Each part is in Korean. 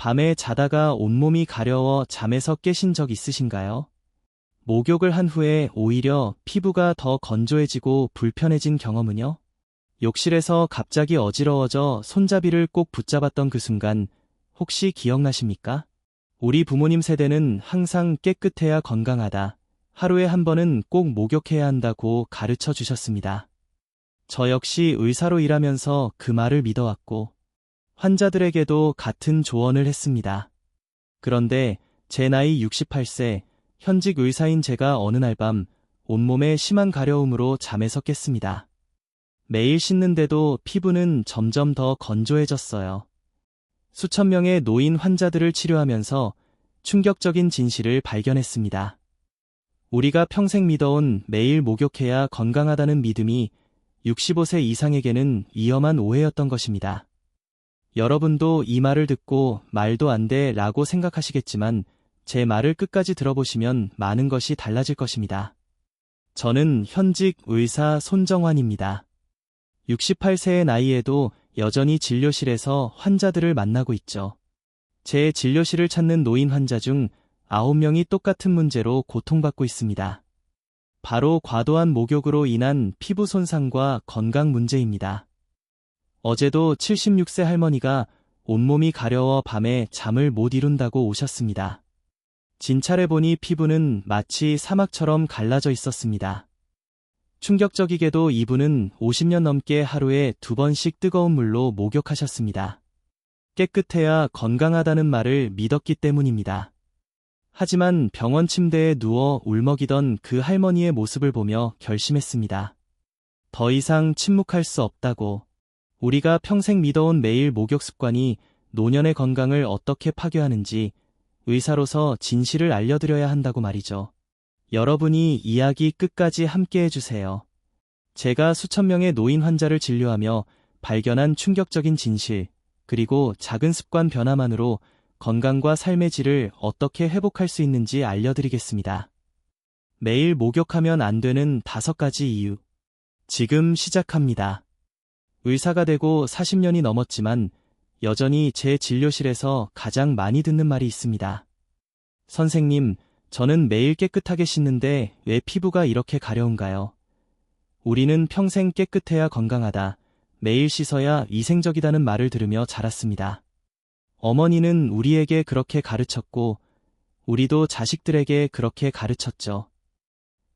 밤에 자다가 온몸이 가려워 잠에서 깨신 적 있으신가요? 목욕을 한 후에 오히려 피부가 더 건조해지고 불편해진 경험은요? 욕실에서 갑자기 어지러워져 손잡이를 꼭 붙잡았던 그 순간 혹시 기억나십니까? 우리 부모님 세대는 항상 깨끗해야 건강하다. 하루에 한 번은 꼭 목욕해야 한다고 가르쳐 주셨습니다. 저 역시 의사로 일하면서 그 말을 믿어왔고 환자들에게도 같은 조언을 했습니다. 그런데 제 나이 68세 현직 의사인 제가 어느 날 밤 온몸에 심한 가려움으로 잠에서 깼습니다. 매일 씻는데도 피부는 점점 더 건조해졌어요. 수천 명의 노인 환자들을 치료하면서 충격적인 진실을 발견했습니다. 우리가 평생 믿어온 매일 목욕해야 건강하다는 믿음이 65세 이상에게는 위험한 오해였던 것입니다. 여러분도 이 말을 듣고 말도 안 돼 라고 생각하시겠지만 제 말을 끝까지 들어보시면 많은 것이 달라질 것입니다. 저는 현직 의사 손정환입니다. 68세의 나이에도 여전히 진료실에서 환자들을 만나고 있죠. 제 진료실을 찾는 노인 환자 중 9명이 똑같은 문제로 고통받고 있습니다. 바로 과도한 목욕으로 인한 피부 손상과 건강 문제입니다. 어제도 76세 할머니가 온몸이 가려워 밤에 잠을 못 이룬다고 오셨습니다. 진찰해 보니 피부는 마치 사막처럼 갈라져 있었습니다. 충격적이게도 이분은 50년 넘게 하루에 두 번씩 뜨거운 물로 목욕하셨습니다. 깨끗해야 건강하다는 말을 믿었기 때문입니다. 하지만 병원 침대에 누워 울먹이던 그 할머니의 모습을 보며 결심했습니다. 더 이상 침묵할 수 없다고. 우리가 평생 믿어온 매일 목욕 습관이 노년의 건강을 어떻게 파괴하는지 의사로서 진실을 알려드려야 한다고 말이죠. 여러분이 이야기 끝까지 함께 해주세요. 제가 수천 명의 노인 환자를 진료하며 발견한 충격적인 진실, 그리고 작은 습관 변화만으로 건강과 삶의 질을 어떻게 회복할 수 있는지 알려드리겠습니다. 매일 목욕하면 안 되는 다섯 가지 이유. 지금 시작합니다. 의사가 되고 40년이 넘었지만 여전히 제 진료실에서 가장 많이 듣는 말이 있습니다. 선생님, 저는 매일 깨끗하게 씻는데 왜 피부가 이렇게 가려운가요? 우리는 평생 깨끗해야 건강하다. 매일 씻어야 위생적이다는 말을 들으며 자랐습니다. 어머니는 우리에게 그렇게 가르쳤고, 우리도 자식들에게 그렇게 가르쳤죠.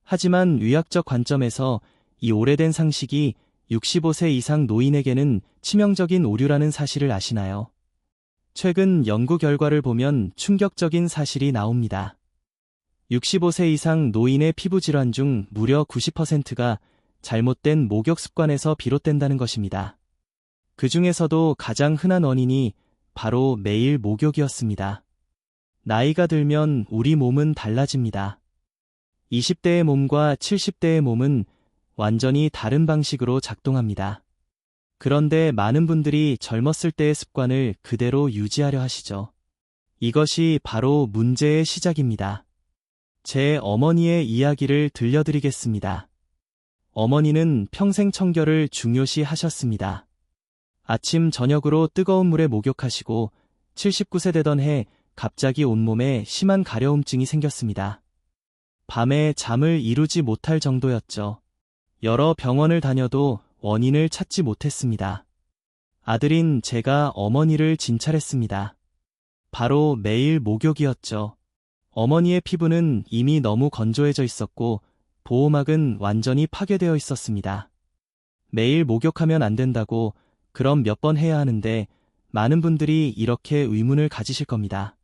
하지만 의학적 관점에서 이 오래된 상식이 65세 이상 노인에게는 치명적인 오류라는 사실을 아시나요? 최근 연구 결과를 보면 충격적인 사실이 나옵니다. 65세 이상 노인의 피부 질환 중 무려 90%가 잘못된 목욕 습관에서 비롯된다는 것입니다. 그 중에서도 가장 흔한 원인이 바로 매일 목욕이었습니다. 나이가 들면 우리 몸은 달라집니다. 20대의 몸과 70대의 몸은 완전히 다른 방식으로 작동합니다. 그런데 많은 분들이 젊었을 때의 습관을 그대로 유지하려 하시죠. 이것이 바로 문제의 시작입니다. 제 어머니의 이야기를 들려드리겠습니다. 어머니는 평생 청결을 중요시 하셨습니다. 아침 저녁으로 뜨거운 물에 목욕하시고 79세 되던 해 갑자기 온몸에 심한 가려움증이 생겼습니다. 밤에 잠을 이루지 못할 정도였죠. 여러 병원을 다녀도 원인을 찾지 못했습니다. 아들인 제가 어머니를 진찰했습니다. 바로 매일 목욕이었죠. 어머니의 피부는 이미 너무 건조해져 있었고 보호막은 완전히 파괴되어 있었습니다. 매일 목욕하면 안 된다고 그럼 몇 번 해야 하는데 많은 분들이 이렇게 의문을 가지실 겁니다.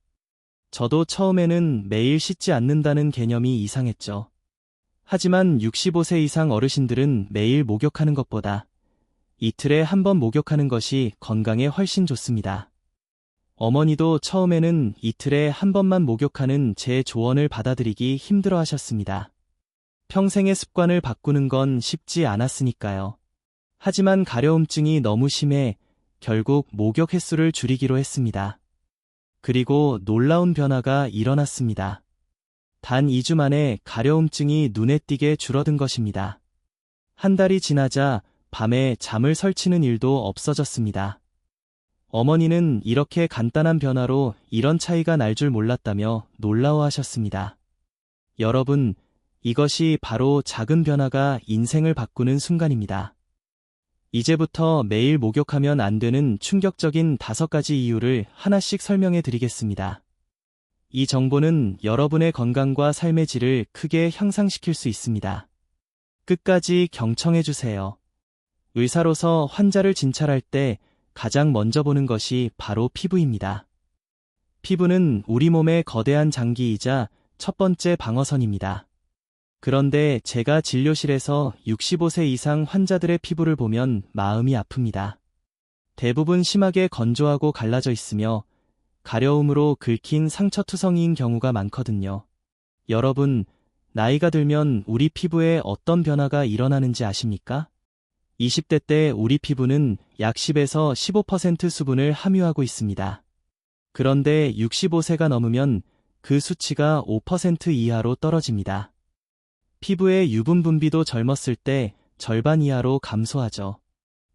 저도 처음에는 매일 씻지 않는다는 개념이 이상했죠. 하지만 65세 이상 어르신들은 매일 목욕하는 것보다 이틀에 한 번 목욕하는 것이 건강에 훨씬 좋습니다. 어머니도 처음에는 이틀에 한 번만 목욕하는 제 조언을 받아들이기 힘들어 하셨습니다. 평생의 습관을 바꾸는 건 쉽지 않았으니까요. 하지만 가려움증이 너무 심해 결국 목욕 횟수를 줄이기로 했습니다. 그리고 놀라운 변화가 일어났습니다. 단 2주 만에 가려움증이 눈에 띄게 줄어든 것입니다. 한 달이 지나자 밤에 잠을 설치는 일도 없어졌습니다. 어머니는 이렇게 간단한 변화로 이런 차이가 날 줄 몰랐다며 놀라워하셨습니다. 여러분, 이것이 바로 작은 변화가 인생을 바꾸는 순간입니다. 이제부터 매일 목욕하면 안 되는 충격적인 다섯 가지 이유를 하나씩 설명해 드리겠습니다. 이 정보는 여러분의 건강과 삶의 질을 크게 향상시킬 수 있습니다. 끝까지 경청해 주세요. 의사로서 환자를 진찰할 때 가장 먼저 보는 것이 바로 피부입니다. 피부는 우리 몸의 거대한 장기이자 첫 번째 방어선입니다. 그런데 제가 진료실에서 65세 이상 환자들의 피부를 보면 마음이 아픕니다. 대부분 심하게 건조하고 갈라져 있으며 가려움으로 긁힌 상처투성이인 경우가 많거든요. 여러분, 나이가 들면 우리 피부에 어떤 변화가 일어나는지 아십니까? 20대 때 우리 피부는 약 10에서 15% 수분을 함유하고 있습니다. 그런데 65세가 넘으면 그 수치가 5% 이하로 떨어집니다. 피부의 유분 분비도 젊었을 때 절반 이하로 감소하죠.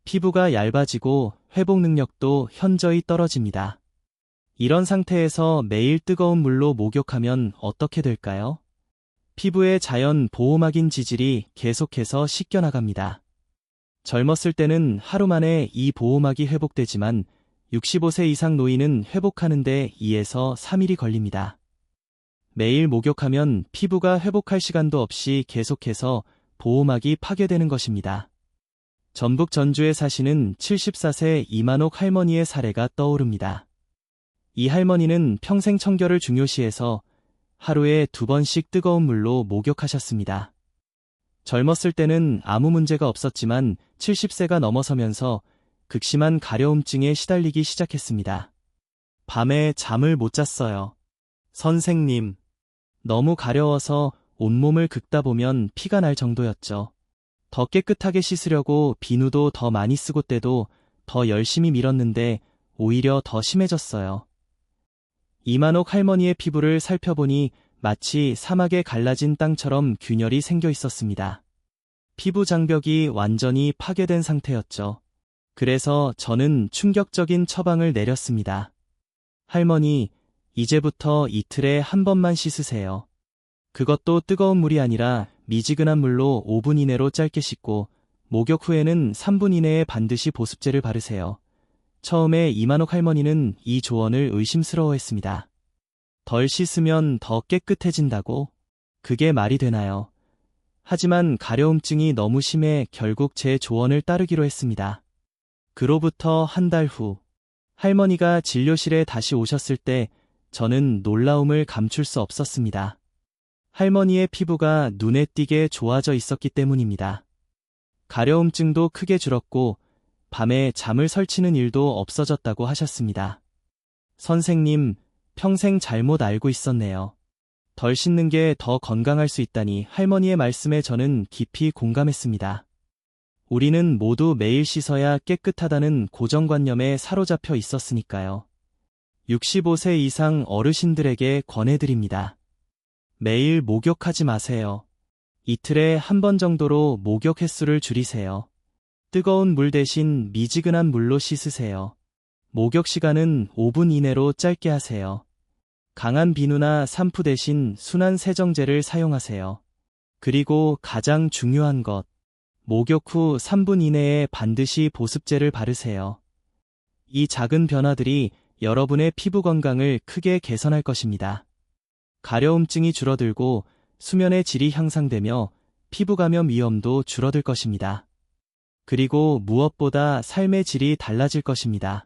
피부가 얇아지고 회복 능력도 현저히 떨어집니다. 이런 상태에서 매일 뜨거운 물로 목욕하면 어떻게 될까요? 피부의 자연 보호막인 지질이 계속해서 씻겨나갑니다. 젊었을 때는 하루 만에 이 보호막이 회복되지만 65세 이상 노인은 회복하는데 2에서 3일이 걸립니다. 매일 목욕하면 피부가 회복할 시간도 없이 계속해서 보호막이 파괴되는 것입니다. 전북 전주에 사시는 74세 이만옥 할머니의 사례가 떠오릅니다. 이 할머니는 평생 청결을 중요시해서 하루에 두 번씩 뜨거운 물로 목욕하셨습니다. 젊었을 때는 아무 문제가 없었지만 70세가 넘어서면서 극심한 가려움증에 시달리기 시작했습니다. 밤에 잠을 못 잤어요. 선생님, 너무 가려워서 온몸을 긁다 보면 피가 날 정도였죠. 더 깨끗하게 씻으려고 비누도 더 많이 쓰고 때도 더 열심히 밀었는데 오히려 더 심해졌어요. 이만옥 할머니의 피부를 살펴보니 마치 사막에 갈라진 땅처럼 균열이 생겨 있었습니다. 피부 장벽이 완전히 파괴된 상태였죠. 그래서 저는 충격적인 처방을 내렸습니다. 할머니, 이제부터 이틀에 한 번만 씻으세요. 그것도 뜨거운 물이 아니라 미지근한 물로 5분 이내로 짧게 씻고 목욕 후에는 3분 이내에 반드시 보습제를 바르세요. 처음에 이만옥 할머니는 이 조언을 의심스러워했습니다. 덜 씻으면 더 깨끗해진다고? 그게 말이 되나요? 하지만 가려움증이 너무 심해 결국 제 조언을 따르기로 했습니다. 그로부터 한 달 후, 할머니가 진료실에 다시 오셨을 때 저는 놀라움을 감출 수 없었습니다. 할머니의 피부가 눈에 띄게 좋아져 있었기 때문입니다. 가려움증도 크게 줄었고 밤에 잠을 설치는 일도 없어졌다고 하셨습니다. 선생님, 평생 잘못 알고 있었네요. 덜 씻는 게 더 건강할 수 있다니 할머니의 말씀에 저는 깊이 공감했습니다. 우리는 모두 매일 씻어야 깨끗하다는 고정관념에 사로잡혀 있었으니까요. 65세 이상 어르신들에게 권해드립니다. 매일 목욕하지 마세요. 이틀에 한 번 정도로 목욕 횟수를 줄이세요. 뜨거운 물 대신 미지근한 물로 씻으세요. 목욕 시간은 5분 이내로 짧게 하세요. 강한 비누나 산푸 대신 순한 세정제를 사용하세요. 그리고 가장 중요한 것, 목욕 후 3분 이내에 반드시 보습제를 바르세요. 이 작은 변화들이 여러분의 피부 건강을 크게 개선할 것입니다. 가려움증이 줄어들고 수면의 질이 향상되며 피부 감염 위험도 줄어들 것입니다. 그리고 무엇보다 삶의 질이 달라질 것입니다.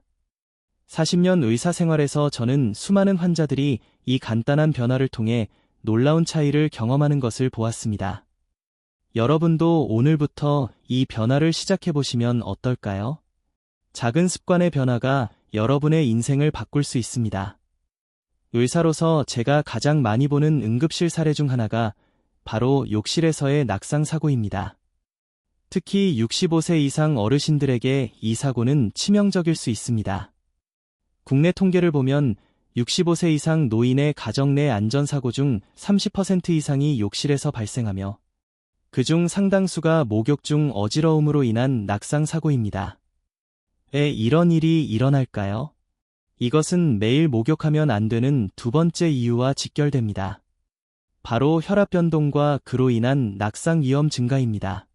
40년 의사 생활에서 저는 수많은 환자들이 이 간단한 변화를 통해 놀라운 차이를 경험하는 것을 보았습니다. 여러분도 오늘부터 이 변화를 시작해 보시면 어떨까요? 작은 습관의 변화가 여러분의 인생을 바꿀 수 있습니다. 의사로서 제가 가장 많이 보는 응급실 사례 중 하나가 바로 욕실에서의 낙상 사고입니다. 특히 65세 이상 어르신들에게 이 사고는 치명적일 수 있습니다. 국내 통계를 보면 65세 이상 노인의 가정 내 안전사고 중 30% 이상이 욕실에서 발생하며 그중 상당수가 목욕 중 어지러움으로 인한 낙상 사고입니다. 왜 이런 일이 일어날까요? 이것은 매일 목욕하면 안 되는 두 번째 이유와 직결됩니다. 바로 혈압 변동과 그로 인한 낙상 위험 증가입니다.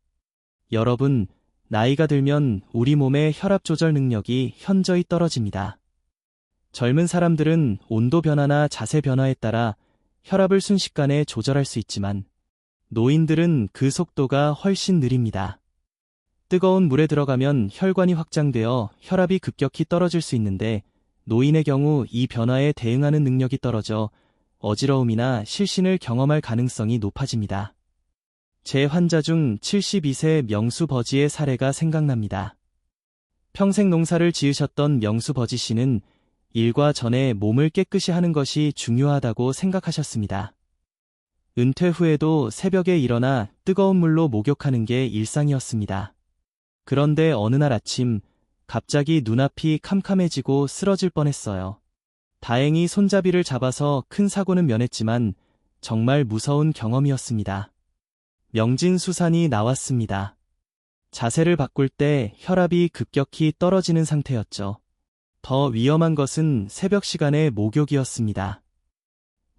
여러분, 나이가 들면 우리 몸의 혈압 조절 능력이 현저히 떨어집니다. 젊은 사람들은 온도 변화나 자세 변화에 따라 혈압을 순식간에 조절할 수 있지만 노인들은 그 속도가 훨씬 느립니다. 뜨거운 물에 들어가면 혈관이 확장되어 혈압이 급격히 떨어질 수 있는데 노인의 경우 이 변화에 대응하는 능력이 떨어져 어지러움이나 실신을 경험할 가능성이 높아집니다. 제 환자 중 72세 명수 버지의 사례가 생각납니다. 평생 농사를 지으셨던 명수 버지 씨는 일과 전에 몸을 깨끗이 하는 것이 중요하다고 생각하셨습니다. 은퇴 후에도 새벽에 일어나 뜨거운 물로 목욕하는 게 일상이었습니다. 그런데 어느 날 아침 갑자기 눈앞이 캄캄해지고 쓰러질 뻔했어요. 다행히 손잡이를 잡아서 큰 사고는 면했지만 정말 무서운 경험이었습니다. 명진수산이 나왔습니다. 자세를 바꿀 때 혈압이 급격히 떨어지는 상태였죠. 더 위험한 것은 새벽 시간의 목욕이었습니다.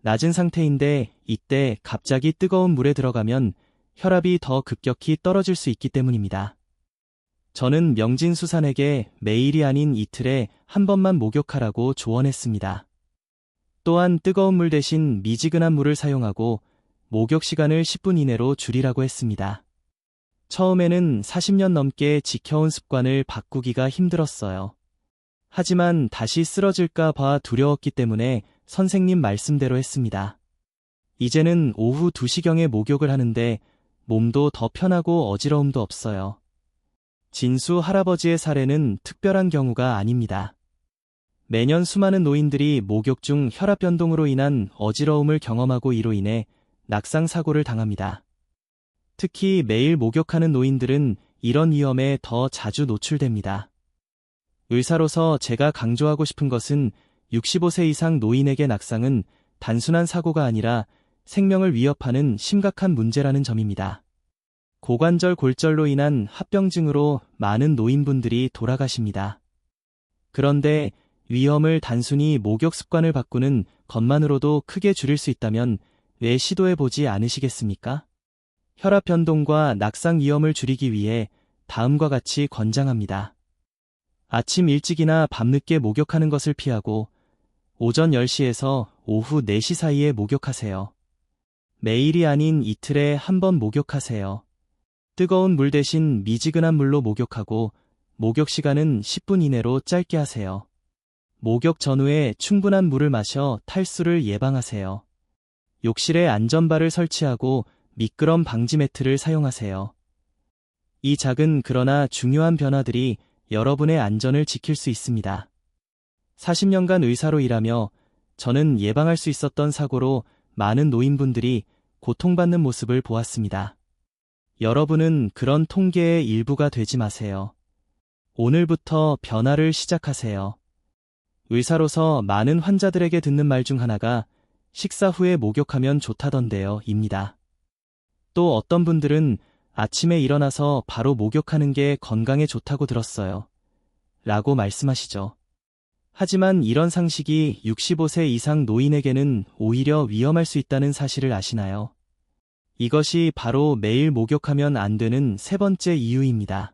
낮은 상태인데 이때 갑자기 뜨거운 물에 들어가면 혈압이 더 급격히 떨어질 수 있기 때문입니다. 저는 명진수산에게 매일이 아닌 이틀에 한 번만 목욕하라고 조언했습니다. 또한 뜨거운 물 대신 미지근한 물을 사용하고 목욕 시간을 10분 이내로 줄이라고 했습니다. 처음에는 40년 넘게 지켜온 습관을 바꾸기가 힘들었어요. 하지만 다시 쓰러질까 봐 두려웠기 때문에 선생님 말씀대로 했습니다. 이제는 오후 2시경에 목욕을 하는데 몸도 더 편하고 어지러움도 없어요. 진수 할아버지의 사례는 특별한 경우가 아닙니다. 매년 수많은 노인들이 목욕 중 혈압 변동으로 인한 어지러움을 경험하고 이로 인해 낙상 사고를 당합니다. 특히 매일 목욕하는 노인들은 이런 위험에 더 자주 노출됩니다. 의사로서 제가 강조하고 싶은 것은 65세 이상 노인에게 낙상은 단순한 사고가 아니라 생명을 위협하는 심각한 문제라는 점입니다. 고관절 골절로 인한 합병증으로 많은 노인분들이 돌아가십니다. 그런데 위험을 단순히 목욕 습관을 바꾸는 것만으로도 크게 줄일 수 있다면 왜 시도해 보지 않으시겠습니까? 혈압 변동과 낙상 위험을 줄이기 위해 다음과 같이 권장합니다. 아침 일찍이나 밤늦게 목욕하는 것을 피하고 오전 10시에서 오후 4시 사이에 목욕하세요. 매일이 아닌 이틀에 한 번 목욕하세요. 뜨거운 물 대신 미지근한 물로 목욕하고 목욕 시간은 10분 이내로 짧게 하세요. 목욕 전후에 충분한 물을 마셔 탈수를 예방하세요. 욕실에 안전바를 설치하고 미끄럼 방지 매트를 사용하세요. 이 작은 그러나 중요한 변화들이 여러분의 안전을 지킬 수 있습니다. 40년간 의사로 일하며 저는 예방할 수 있었던 사고로 많은 노인분들이 고통받는 모습을 보았습니다. 여러분은 그런 통계의 일부가 되지 마세요. 오늘부터 변화를 시작하세요. 의사로서 많은 환자들에게 듣는 말 중 하나가 식사 후에 목욕하면 좋다던데요, 입니다. 또 어떤 분들은 아침에 일어나서 바로 목욕하는 게 건강에 좋다고 들었어요. 라고 말씀하시죠. 하지만 이런 상식이 65세 이상 노인에게는 오히려 위험할 수 있다는 사실을 아시나요? 이것이 바로 매일 목욕하면 안 되는 세 번째 이유입니다.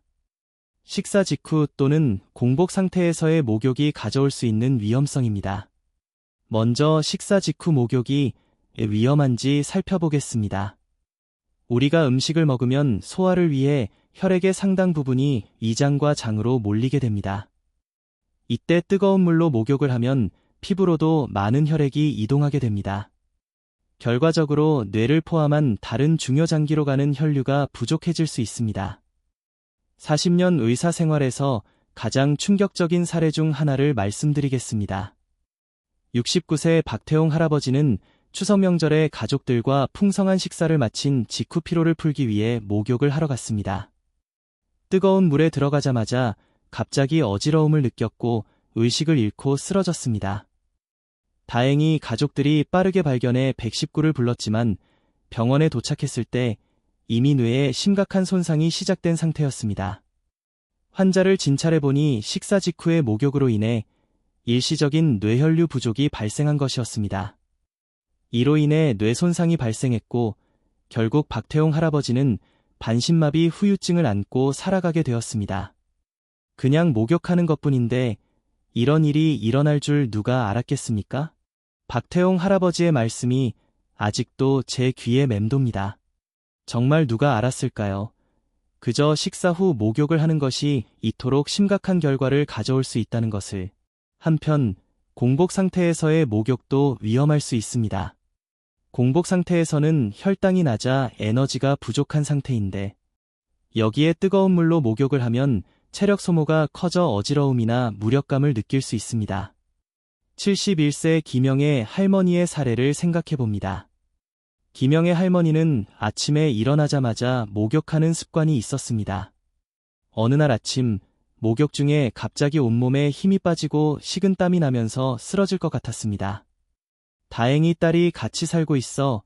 식사 직후 또는 공복 상태에서의 목욕이 가져올 수 있는 위험성입니다. 먼저 식사 직후 목욕이 위험한지 살펴보겠습니다. 우리가 음식을 먹으면 소화를 위해 혈액의 상당 부분이 위장과 장으로 몰리게 됩니다. 이때 뜨거운 물로 목욕을 하면 피부로도 많은 혈액이 이동하게 됩니다. 결과적으로 뇌를 포함한 다른 중요 장기로 가는 혈류가 부족해질 수 있습니다. 40년 의사 생활에서 가장 충격적인 사례 중 하나를 말씀드리겠습니다. 69세 박태홍 할아버지는 추석 명절에 가족들과 풍성한 식사를 마친 직후 피로를 풀기 위해 목욕을 하러 갔습니다. 뜨거운 물에 들어가자마자 갑자기 어지러움을 느꼈고 의식을 잃고 쓰러졌습니다. 다행히 가족들이 빠르게 발견해 119를 불렀지만 병원에 도착했을 때 이미 뇌에 심각한 손상이 시작된 상태였습니다. 환자를 진찰해보니 식사 직후의 목욕으로 인해 일시적인 뇌혈류 부족이 발생한 것이었습니다. 이로 인해 뇌 손상이 발생했고 결국 박태용 할아버지는 반신마비 후유증을 안고 살아가게 되었습니다. 그냥 목욕하는 것뿐인데 이런 일이 일어날 줄 누가 알았겠습니까? 박태용 할아버지의 말씀이 아직도 제 귀에 맴돕니다. 정말 누가 알았을까요? 그저 식사 후 목욕을 하는 것이 이토록 심각한 결과를 가져올 수 있다는 것을. 한편, 공복 상태에서의 목욕도 위험할 수 있습니다. 공복 상태에서는 혈당이 낮아 에너지가 부족한 상태인데, 여기에 뜨거운 물로 목욕을 하면 체력 소모가 커져 어지러움이나 무력감을 느낄 수 있습니다. 71세 김영의 할머니의 사례를 생각해 봅니다. 김영의 할머니는 아침에 일어나자마자 목욕하는 습관이 있었습니다. 어느 날 아침, 목욕 중에 갑자기 온몸에 힘이 빠지고 식은땀이 나면서 쓰러질 것 같았습니다. 다행히 딸이 같이 살고 있어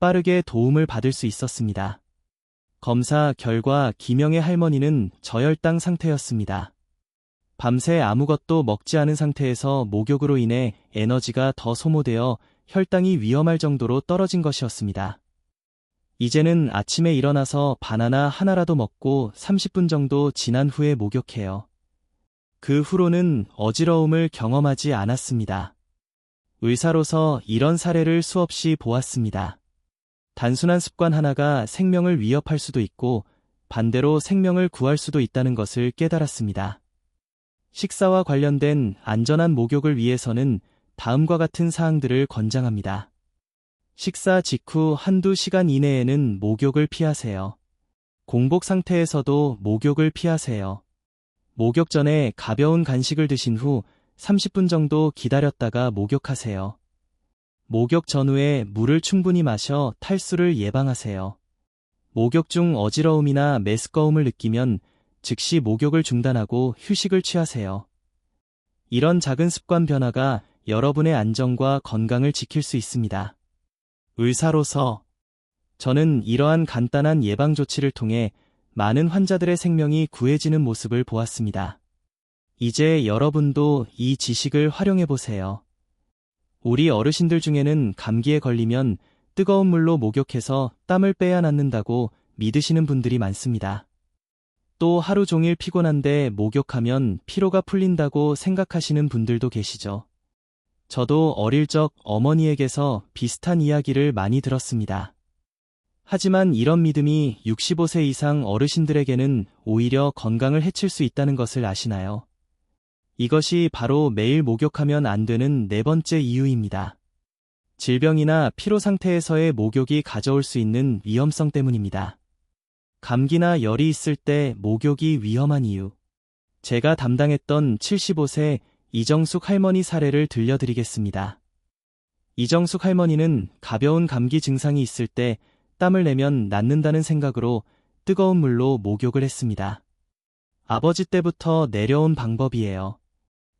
빠르게 도움을 받을 수 있었습니다. 검사 결과 김영의 할머니는 저혈당 상태였습니다. 밤새 아무것도 먹지 않은 상태에서 목욕으로 인해 에너지가 더 소모되어 혈당이 위험할 정도로 떨어진 것이었습니다. 이제는 아침에 일어나서 바나나 하나라도 먹고 30분 정도 지난 후에 목욕해요. 그 후로는 어지러움을 경험하지 않았습니다. 의사로서 이런 사례를 수없이 보았습니다. 단순한 습관 하나가 생명을 위협할 수도 있고 반대로 생명을 구할 수도 있다는 것을 깨달았습니다. 식사와 관련된 안전한 목욕을 위해서는 다음과 같은 사항들을 권장합니다. 식사 직후 한두 시간 이내에는 목욕을 피하세요. 공복 상태에서도 목욕을 피하세요. 목욕 전에 가벼운 간식을 드신 후 30분 정도 기다렸다가 목욕하세요. 목욕 전후에 물을 충분히 마셔 탈수를 예방하세요. 목욕 중 어지러움이나 메스꺼움을 느끼면 즉시 목욕을 중단하고 휴식을 취하세요. 이런 작은 습관 변화가 여러분의 안정과 건강을 지킬 수 있습니다. 의사로서 저는 이러한 간단한 예방 조치를 통해 많은 환자들의 생명이 구해지는 모습을 보았습니다. 이제 여러분도 이 지식을 활용해 보세요. 우리 어르신들 중에는 감기에 걸리면 뜨거운 물로 목욕해서 땀을 빼야 낫는다고 믿으시는 분들이 많습니다. 또 하루 종일 피곤한데 목욕하면 피로가 풀린다고 생각하시는 분들도 계시죠. 저도 어릴 적 어머니에게서 비슷한 이야기를 많이 들었습니다. 하지만 이런 믿음이 65세 이상 어르신들에게는 오히려 건강을 해칠 수 있다는 것을 아시나요? 이것이 바로 매일 목욕하면 안 되는 네 번째 이유입니다. 질병이나 피로 상태에서의 목욕이 가져올 수 있는 위험성 때문입니다. 감기나 열이 있을 때 목욕이 위험한 이유. 제가 담당했던 75세 이정숙 할머니 사례를 들려드리겠습니다. 이정숙 할머니는 가벼운 감기 증상이 있을 때 땀을 내면 낫는다는 생각으로 뜨거운 물로 목욕을 했습니다. 아버지 때부터 내려온 방법이에요.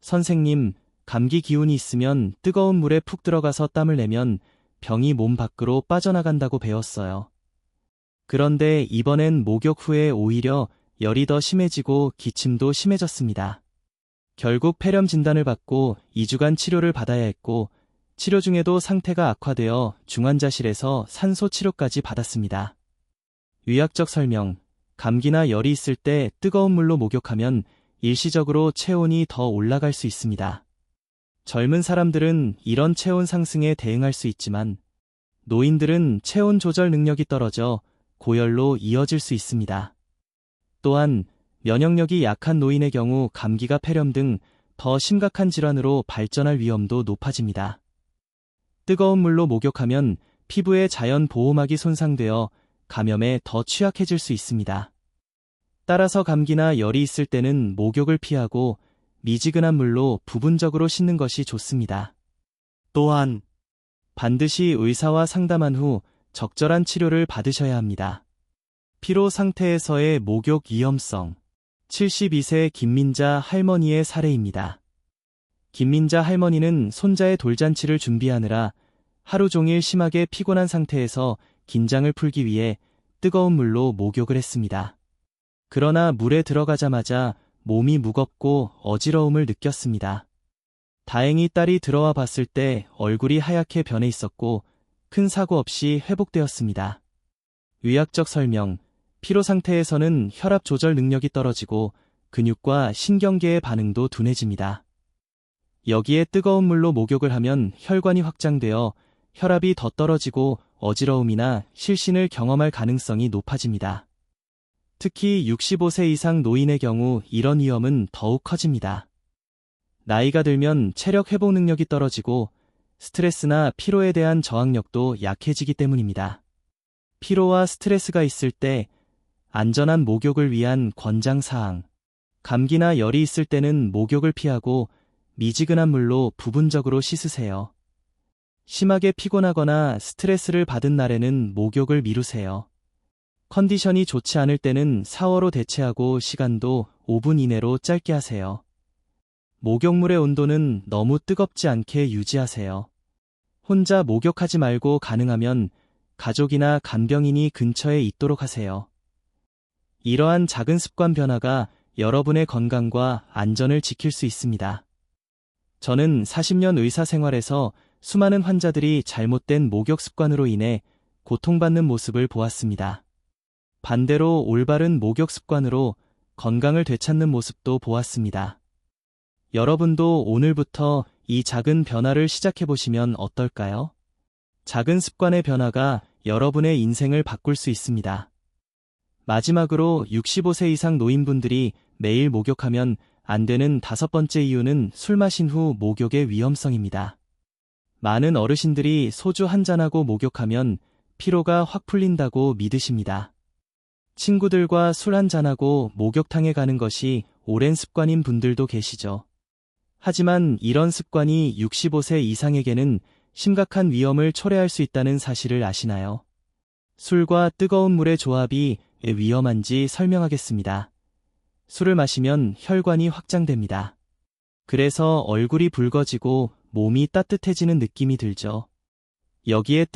선생님, 감기 기운이 있으면 뜨거운 물에 푹 들어가서 땀을 내면 병이 몸 밖으로 빠져나간다고 배웠어요. 그런데 이번엔 목욕 후에 오히려 열이 더 심해지고 기침도 심해졌습니다. 결국 폐렴 진단을 받고 2주간 치료를 받아야 했고 치료 중에도 상태가 악화되어 중환자실에서 산소 치료까지 받았습니다. 의학적 설명, 감기나 열이 있을 때 뜨거운 물로 목욕하면 일시적으로 체온이 더 올라갈 수 있습니다. 젊은 사람들은 이런 체온 상승에 대응할 수 있지만 노인들은 체온 조절 능력이 떨어져 고열로 이어질 수 있습니다. 또한 면역력이 약한 노인의 경우 감기가 폐렴 등 더 심각한 질환으로 발전할 위험도 높아집니다. 뜨거운 물로 목욕하면 피부의 자연 보호막이 손상되어 감염에 더 취약해질 수 있습니다. 따라서 감기나 열이 있을 때는 목욕을 피하고 미지근한 물로 부분적으로 씻는 것이 좋습니다. 또한 반드시 의사와 상담한 후 적절한 치료를 받으셔야 합니다. 피로 상태에서의 목욕 위험성 72세 김민자 할머니의 사례입니다. 김민자 할머니는 손자의 돌잔치를 준비하느라 하루 종일 심하게 피곤한 상태에서 긴장을 풀기 위해 뜨거운 물로 목욕을 했습니다. 그러나 물에 들어가자마자 몸이 무겁고 어지러움을 느꼈습니다. 다행히 딸이 들어와 봤을 때 얼굴이 하얗게 변해 있었고 큰 사고 없이 회복되었습니다. 의학적 설명, 피로 상태에서는 혈압 조절 능력이 떨어지고 근육과 신경계의 반응도 둔해집니다. 여기에 뜨거운 물로 목욕을 하면 혈관이 확장되어 혈압이 더 떨어지고 어지러움이나 실신을 경험할 가능성이 높아집니다. 특히 65세 이상 노인의 경우 이런 위험은 더욱 커집니다. 나이가 들면 체력 회복 능력이 떨어지고 스트레스나 피로에 대한 저항력도 약해지기 때문입니다. 피로와 스트레스가 있을 때 안전한 목욕을 위한 권장 사항. 감기나 열이 있을 때는 목욕을 피하고 미지근한 물로 부분적으로 씻으세요. 심하게 피곤하거나 스트레스를 받은 날에는 목욕을 미루세요. 컨디션이 좋지 않을 때는 샤워로 대체하고 시간도 5분 이내로 짧게 하세요. 목욕물의 온도는 너무 뜨겁지 않게 유지하세요. 혼자 목욕하지 말고 가능하면 가족이나 간병인이 근처에 있도록 하세요. 이러한 작은 습관 변화가 여러분의 건강과 안전을 지킬 수 있습니다. 저는 40년 의사 생활에서 수많은 환자들이 잘못된 목욕 습관으로 인해 고통받는 모습을 보았습니다. 반대로 올바른 목욕 습관으로 건강을 되찾는 모습도 보았습니다. 여러분도 오늘부터 이 작은 변화를 시작해 보시면 어떨까요? 작은 습관의 변화가 여러분의 인생을 바꿀 수 있습니다. 마지막으로 65세 이상 노인분들이 매일 목욕하면 안 되는 다섯 번째 이유는 술 마신 후 목욕의 위험성입니다. 많은 어르신들이 소주 한 잔하고 목욕하면 피로가 확 풀린다고 믿으십니다. 친구들과 술 한 잔하고 목욕탕에 가는 것이 오랜 습관인 분들도 계시죠. 하지만 이런 습관이 65세 이상에게는 심각한 위험을 초래할 수 있다는 사실을 아시나요? 술과 뜨거운 물의 조합이 왜 위험한지 설명하겠습니다. 술을 마시면 혈관이 확장됩니다. 그래서 얼굴이 붉어지고 몸이 따뜻해지는 느낌이 들죠. 여기에 뜨